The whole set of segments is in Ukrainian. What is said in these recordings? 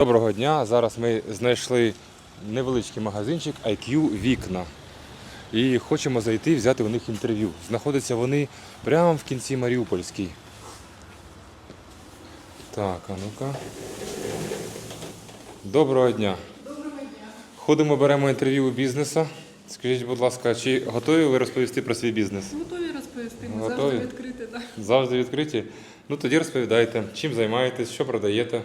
Доброго дня. Зараз ми знайшли невеличкий магазинчик IQ Вікна. І хочемо зайти взяти у них інтерв'ю. Знаходяться вони прямо в кінці Маріупольській. Так, а ну-ка. Доброго дня. Доброго дня. Ходимо, беремо інтерв'ю у бізнесу. Скажіть, будь ласка, чи готові ви розповісти про свій бізнес? Готові розповісти? Ми Готові? завжди відкриті. Да. Завжди відкриті? Ну тоді розповідайте, чим займаєтесь, що продаєте.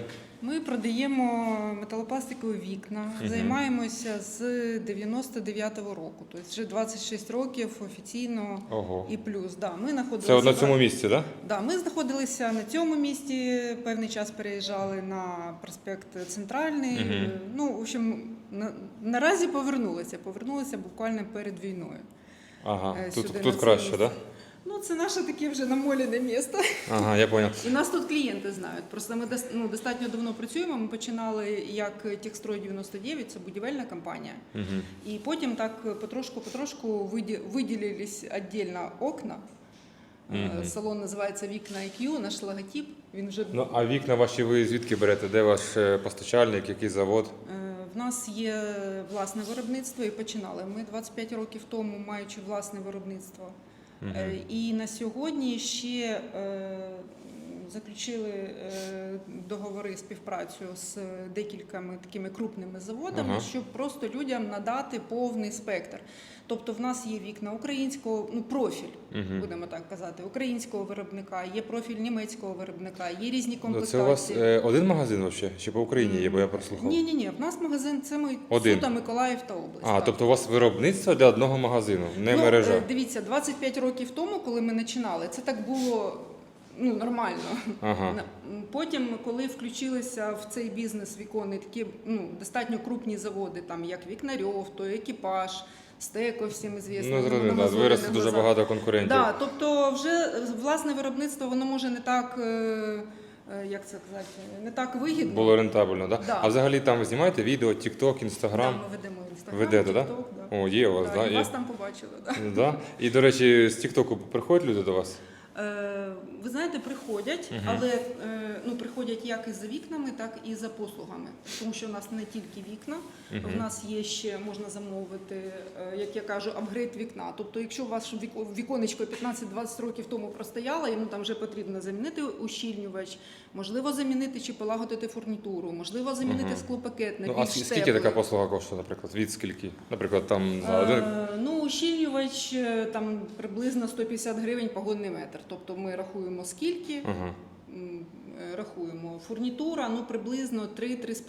Ми продаємо металопластикові вікна, займаємося з 99-го року, тобто вже 26 років офіційно Ого. і плюс. Да, ми знаходилися Це на цьому місці, так? Да, ми знаходилися на цьому місці, певний час переїжджали на проспект Центральний. Мгм. Ну, в общем, на, наразі повернулися. Повернулися буквально перед війною. Ага, Е, тут, тут краще, так? Ну, це наше таке вже намолене місто. Ага, я зрозумів. І нас тут клієнти знають. Просто ми ну, достатньо давно працюємо. Ми починали як Текстрой 99, це будівельна компанія. Угу. І потім так потрошку-потрошку виді- виділились віддільно окна. Мгм. Салон називається Вікна IQ, наш логотип. Він вже Ну, а вікна ваші ви звідки берете? Де ваш е, постачальник, який завод? Е, В нас є власне виробництво і починали. Ми 25 років тому, маючи власне виробництво. Е, І на сьогодні ще е, заключили е, договори співпрацю з декількома такими крупними заводами, Ага. щоб просто людям надати повний спектр. Тобто, в нас є вікна українського, ну профіль, Мгм. будемо так казати, українського виробника, є профіль німецького виробника, є різні Ну, комплектації. це у вас е, один магазин взагалі? Чи по Україні є, бо я прослухав? Ні, ні, ні. В нас магазин це ми Один. суто Миколаїв та область. А, так. тобто у вас виробництво для одного магазину, не ну, мережа. е, Дивіться, 25 років тому, коли ми починали, це так було ну, нормально. Ага. Потім, коли включилися в цей бізнес віконні такі ну, достатньо крупні заводи, там як Вікнарьов, то екіпаж, Стеко, всім звісно. Ну, зрозуміло, да, виросли дуже багато конкурентів. Да, тобто, вже е, власне виробництво воно може не так, е, е, як це казати, не так вигідно. Було рентабельно, так? Да. А взагалі там ви знімаєте відео, TikTok, Да, ми ведемо інстаграм, Ведете? TikTok, да. О, є у вас, Да, так? і вас там побачили, так. Да? І, до речі, з TikTok приходять люди до вас? Е, Ви знаєте, приходять, але е, ну, приходять як і за вікнами, так і за послугами. Тому що у нас не тільки вікна, в нас є ще, можна замовити, е, як я кажу, апгрейд вікна. Тобто, якщо у вас віко- віконечко 15-20 років тому простояло, йому там вже потрібно замінити ущільнювач, можливо, замінити чи полагодити фурнітуру, можливо, замінити склопакетник. Ну, а скільки така послуга коштує, наприклад? Від скільки? Наприклад, там за один. Ну, ущільнювач там приблизно 150 гривень погодний метр. Тобто ми рахуємо скільки, е, рахуємо. Фурнітура, ну приблизно 3-3,5